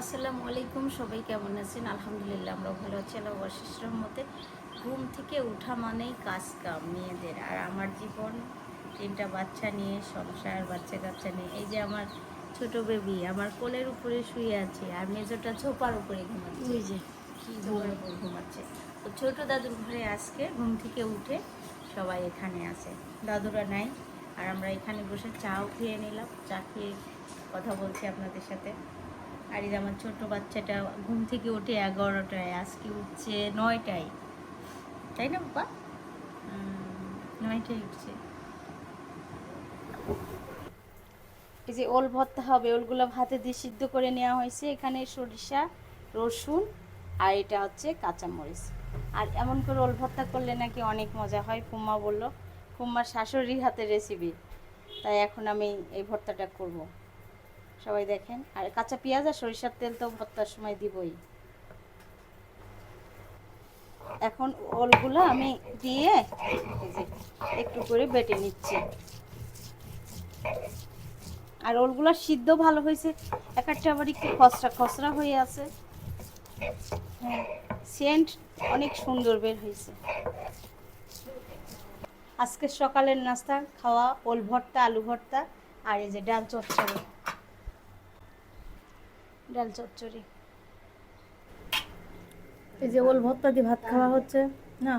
আসসালামু আলাইকুম সবাই কেমন আছেন? আলহামদুলিল্লাহ আমরা ভালো আছি আল্লাহ বশিষ্ঠর মতে ঘুম থেকে ওঠা মানেই কাজ কাম মেয়েদের। আর আমার জীবন তিনটা বাচ্চা নিয়ে সংসার বাচ্চা কাচ্চা নিয়ে এই যে আমার ছোট বেবি আমার কোলের উপরে শুয়ে আছে আর মেজোটা ছোপার উপরে ঘুমাচ্ছে। যে। কি ছোপার উপর ঘুমাচ্ছে? তো ছোট দাদুর ঘরে আজকে ঘুম থেকে উঠে সবাই এখানে আছে। দাদুরা নাই আর আমরা এখানে বসে চাও খেয়ে নিলাম। চা খেয়ে কথা বলছি আপনাদের সাথে। আর এই আমার ছোট বাচ্চাটা ঘুম থেকে ওঠে এগারোটায়, আজকে উঠছে নয়টায়। তাই না, বাবা? নয়টায় উঠছে। এই যে ওল ভর্তা হবে, ওলগুলো ভাতে দিয়ে সিদ্ধ করে নেওয়া হয়েছে। এখানে সরিষা, রসুন আর এটা হচ্ছে কাঁচামরিচ। আর এমন করে ওল ভর্তা করলে নাকি অনেক মজা হয়, ফুম্মা বলল। ফুম্মার শাশুড়ির হাতের রেসিপি তাই এখন আমি এই ভর্তাটা করব। সবাই দেখেন। আর কাঁচা পেঁয়াজ আর সরিষার তেল তো ভর্তার সময় দিবই। এখন ওলগুলো আমি দিয়ে একটু করে বেটে নিচ্ছি। আর ওলগুলো সিদ্ধ ভালো হয়েছে। এক একটা আবার একটু খসড়া খসড়া হয়ে আছে। হ্যাঁ সেন্ট অনেক সুন্দর বের হয়েছে। আজকে সকালের নাস্তা, খাওয়া, ওল ভর্তা, আলু ভর্তা আর এই যে ডাল চচ্চড়ি। ডাল চচ্চড়ি। এই যে ওল ভর্তা দিয়ে ভাত খাওয়া হচ্ছে না?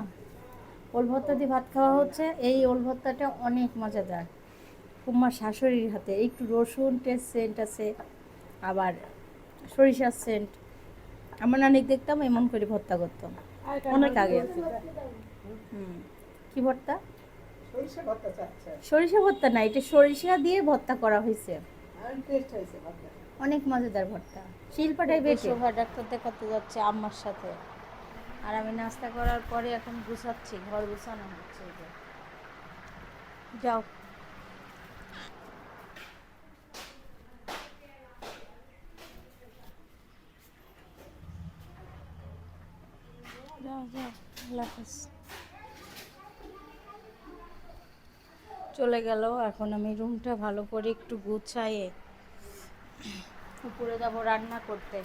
ওল ভর্তা দিয়ে ভাত খাওয়া হচ্ছে এই ওল ভর্তাটা অনেক মজাদার। কুমার শাশুড়ির হাতে একটু রসুন টেস্ট সেন্ট আছে আবার সরিষার সেন্ট। আমার নানি দেখতাম এমন করে ভর্তা করতাম অনেক আগে হুম। কি ভর্তা? সরিষা ভর্তা চাচ্ছে। সরিষা ভর্তা না এটা সরিষা দিয়ে ভর্তা করা হয়েছে। অনেক মজাদার ভর্তা শিল্পাটাই বেশ শোভা ডাক্তার দেখাতে যাচ্ছে আম্মার সাথে আর আমি নাস্তা করার পরে এখন গুছাচ্ছি, ঘর গুছানো হচ্ছে। যাও। চলে গেল, এখন আমি রুমটা ভালো করে একটু গুছাইয়ে উপরে যাব রান্না করতে।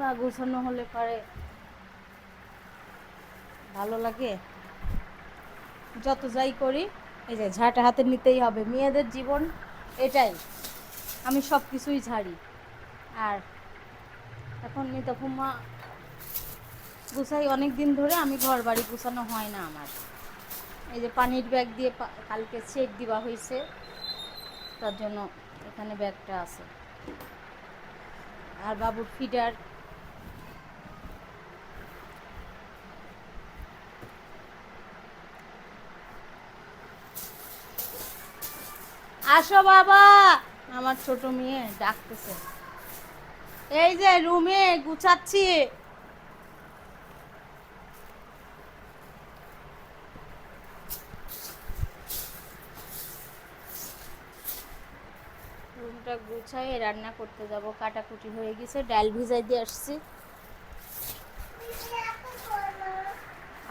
না গোছানো হলে পারে। ভালো লাগে? যত যাই করি, এই যে ঝাঁটা হাতে নিতেই হবে। মেয়েদের জীবন এটাই। আমি সব কিছুই ছাড়ি আর এখন নিত ফুমা গুছাই অনেক দিন ধরে আমি ঘর বাড়ি গুছানো হয় না আমার। এই যে পানির ব্যাগ দিয়ে কালকে সেট দেওয়া হয়েছে তার জন্য এখানে ব্যাগটা আছে। আর বাবুর ফিডার। আসো বাবা! আমার ছোট মেয়ে ডাকতেছে। এই যে রুমে গুছাচ্ছি। রুমটা গুছাই রান্না করতে যাব। কাটাকুটি হয়ে গেছে, ডাল ভিজাই দিয়ে আসছি।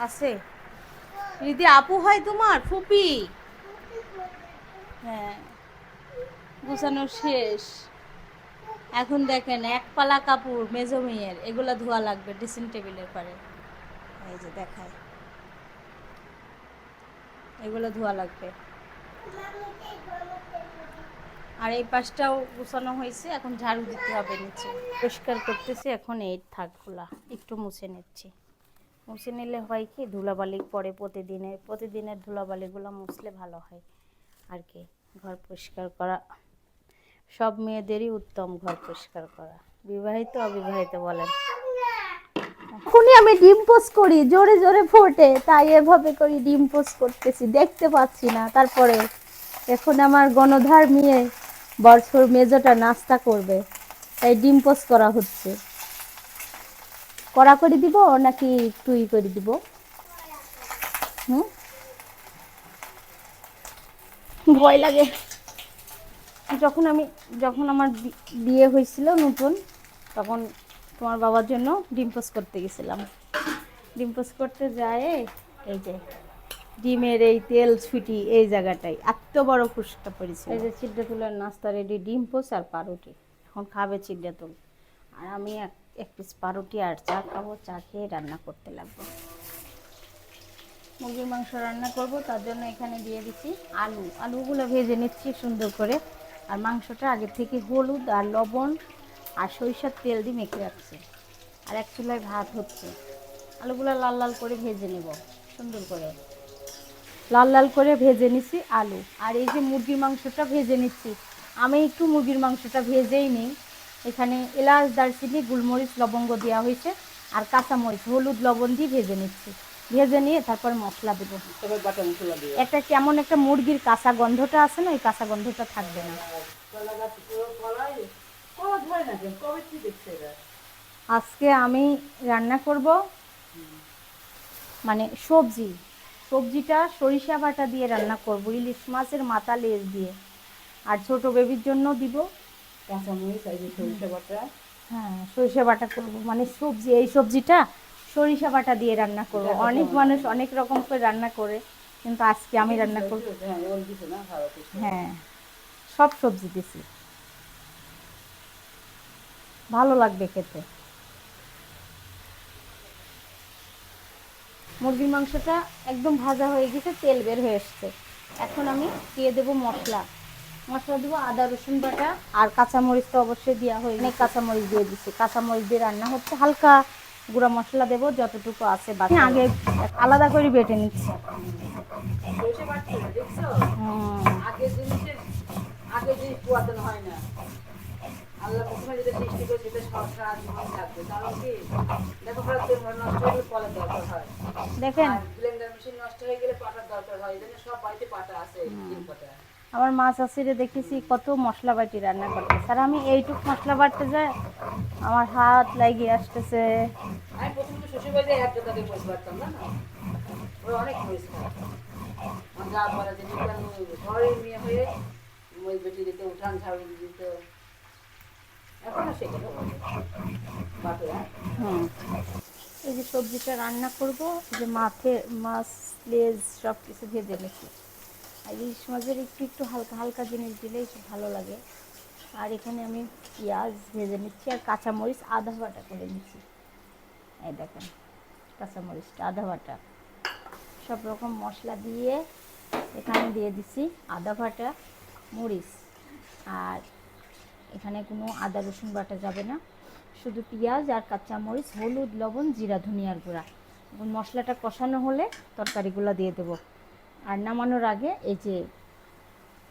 আছে? দিদি, আপু হয় তোমার? ফুপি? হ্যাঁ। গুছানো শেষ। এখন দেখেন, এক পালা কাপড়, মেজো মেয়ের, এগুলো ধোয়া লাগবে ড্রেসিং টেবিলের পরে। এই যে দেখায় এগুলো ধোয়া লাগবে। আর এই পাশটাও গুছানো হয়েছে, এখন ঝাড়ু দিতে হবে নিচে। পরিষ্কার করতেছি, এখন এই থাকগুলা একটু মুছে নিচ্ছি। মুছে নিলে হয় কি ধুলাবালি পরে প্রতিদিনের প্রতিদিনের ধুলাবালিগুলো মুছলে ভালো হয়। আর কি, ঘর পরিষ্কার করা, সব মেয়েদেরই উত্তম ঘর পরিষ্কার করা। বিবাহিত, অবিবাহিত বলেন। এখনই আমি ডিম পোস্ট করি, জোরে জোরে ফোটে, তাই এভাবে করি ডিম পোস্ট করতেছি, দেখতে পাচ্ছি না। তারপরে, এখন আমার গণধার মেয়ে বছর মেজোটা নাস্তা করবে। তাই ডিম পোস্ট করা হচ্ছে। কড়া করে দিব নাকি তুই করে দিব? হুম? ভয় লাগে। যখন আমি, যখন আমার বিয়ে হয়েছিল নতুন, তখন তোমার বাবার জন্য ডিম করতে গেছিলাম। ডিম করতে যায়, এই যে ডিমের এই তেল ছুটি এই জায়গাটায় এত বড় ফুসকা পড়েছে এই যে চিড্ডা তুলার নাস্তা রেডি ডিম পোস আর পাউরুটি। এখন খাবে চিড্ডা তুল। আর আমি এক এক পিস পাউরুটি আর চা খাব, চা খেয়ে রান্না করতে লাগবো। মুরগির মাংস রান্না করব, তার জন্য এখানে দিয়ে দিচ্ছি আলু। আলুগুলো ভেজে নিচ্ছি সুন্দর করে। আর মাংসটা আগে থেকে হলুদ আর লবণ আর সরিষার তেল দিয়ে মেখে রাখছি। আর এক চুলায় ভাত হচ্ছে। আলুগুলো লাল লাল করে ভেজে নেব, সুন্দর করে। লাল লাল করে ভেজে নিচ্ছি আলু। আর এই যে মুরগির মাংসটা ভেজে নিচ্ছি। আমি একটু মুরগির মাংসটা ভেজেই নিই। এখানে এলাচ দারচিনি গোলমরিচ লবঙ্গ দেওয়া হয়েছে। আর কাঁচামরিচ হলুদ লবণ দিয়ে ভেজে নিচ্ছি। ভেজে নিয়ে তারপর মশলা দেবো। একটা কেমন একটা মুরগির কাঁচা গন্ধটা আছে না ওই কাঁচা গন্ধটা থাকবে না। আজকে আমি রান্না করব মানে সবজি। সবজিটা সরিষা বাটা দিয়ে রান্না করব ইলিশ মাছের মাথা লেজ দিয়ে। আর ছোট বেবির জন্য দিব। কাঁচামরিচ যে সরিষা বাটা। হ্যাঁ সরিষা বাটা করব। মানে সবজি এই সবজিটা সরিষা বাটা দিয়ে রান্না করব। অনেক মানুষ অনেক রকম করে রান্না করে কিন্তু আজকে আমি রান্না করব হ্যাঁ হ্যাঁ সব সবজি দিছি। ভালো লাগবে খেতে। মুরগির মাংসটা একদম ভাজা হয়ে গেছে তেল বের হয়ে এসছে। এখন আমি দিয়ে দেবো মশলা। মশলা দেবো আদা রসুন বাটা আর কাঁচামরিচ তো অবশ্যই দেওয়া হয় অনেক কাঁচামরিচ দিয়ে দিচ্ছি কাঁচামরিচ দিয়ে রান্না হচ্ছে। হালকা গুঁড়া মশলা দেবো যতটুকু আছে বাকি আগে আলাদা করে বেটে নিচ্ছি। হয় না আল্লাহ দেখেন। ব্লেন্ডার মেশিন নষ্ট হয়ে গেলে পাটার দরকার হয় এই জন্য সব বাড়িতে পাটা আছে পাটা আমার মা চাষিরে দেখেছি কত মশলা বাটি রান্না করতে স্যার আমি এইটুক মশলা বাটতে যাই আমার হাত লাগিয়ে আসতেছে। আমি প্রথমে শ্বশুর বাড়িতে এক জোতাকে বসে পারতাম না ওরা অনেক পরিষ্কার আমার যা বলা যে ঘরের মেয়ে হয়ে ওই বেটি দিতে উঠান ঝাড়ু দিত। এখন আর সেগুলো হ্যাঁ হুম। এই যে সবজিটা রান্না করব যে মাথে মাছ, লেজ সব কিছু ভেজে নিচ্ছি। আর ইলিশ মাছের একটু একটু হালকা হালকা জিনিস দিলেই খুব ভালো লাগে। আর এখানে আমি পেঁয়াজ ভেজে নিচ্ছি আর কাঁচামরিচ আধা বাটা করে নিচ্ছি। এই দেখেন, কাঁচামরিচটা আধা বাটা। সব রকম মশলা দিয়ে এখানে দিয়ে দিচ্ছি আদা বাটা, মরিচ। আর এখানে কোনো আদা রসুন বাটা যাবে না। শুধু পেঁয়াজ আর কাঁচামরিচ, হলুদ, লবণ, জিরা, ধনিয়ার গুঁড়া। এবং মশলাটা কষানো হলে তরকারিগুলো দিয়ে দেবো। আর নামানোর আগে এই যে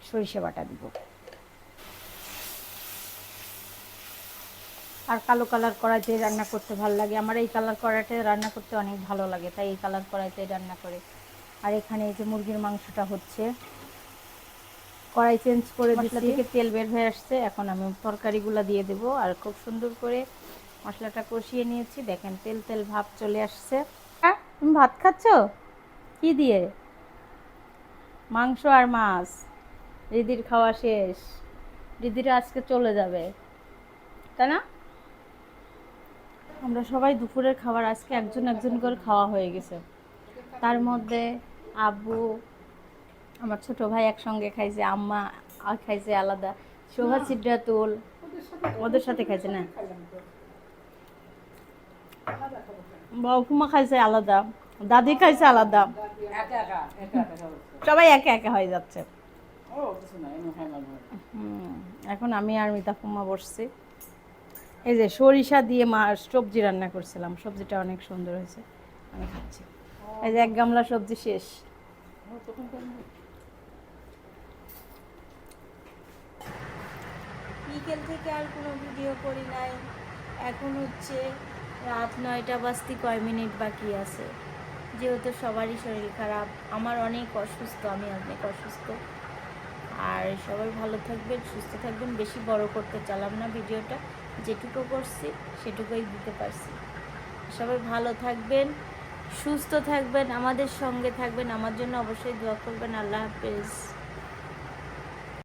সরিষা বাটা দিব। আর কালো কালার কড়াইতে রান্না করতে ভালো লাগে। আমার এই কালার কড়াইতে রান্না করতে অনেক ভালো লাগে, তাই এই কালার কড়াইতে রান্না করে। আর এখানে এই যে মুরগির মাংসটা হচ্ছে কড়াই চেঞ্জ করে মশলা থেকে তেল বের হয়ে আসছে। এখন আমি তরকারিগুলো দিয়ে দেব। আর খুব সুন্দর করে মশলাটা কষিয়ে নিয়েছি। দেখেন তেল তেল ভাব চলে আসছে। হ্যাঁ তুমি ভাত খাচ্ছ? কি দিয়ে? মাংস আর মাছ। দিদির খাওয়া শেষ। রিদিরা আজকে চলে যাবে। তাই না? আমরা সবাই দুপুরের খাবার আজকে একজন একজন করে খাওয়া হয়ে গেছে। তার মধ্যে আব্বু আমার ছোট ভাই একসঙ্গে খাইছে আম্মা আর খাইছে আলাদা। শোভা সিদ্ধাতুল ওদের সাথে খাইছে না? বাবুমা খাইছে আলাদা দাদি খাইছে আলাদা। একা একা একা একা সবাই একা একা হয়ে যাচ্ছে। ও কিছু না এমন খাই মাঝে মাঝে। এখন আমি আর মিতা ফুমা বসছি। এই যে সরিষা দিয়ে মা সবজি রান্না করছিলাম সবজিটা অনেক সুন্দর হয়েছে আমি খাচ্ছি। এই যে এক গামলা সবজি শেষ ও, তখন তো আমি- বিকেল থেকে আর কোনো ভিডিও করি নাই। এখন হচ্ছে রাত নয়টা বাজতে কয় মিনিট বাকি আছে। যেহেতু সবারই শরীর খারাপ, আমার অনেক অসুস্থ, আমি অনেক অসুস্থ। আর সবাই ভালো থাকবেন, সুস্থ থাকবেন, বেশি বড় করতে চালাম না ভিডিওটা। যেটুকু করছি, সেটুকুই দিতে পারছি। সবাই ভালো থাকবেন, সুস্থ থাকবেন, আমাদের সঙ্গে থাকবেন। আমার জন্য অবশ্যই দোয়া করবেন। আল্লাহ হাফেজ।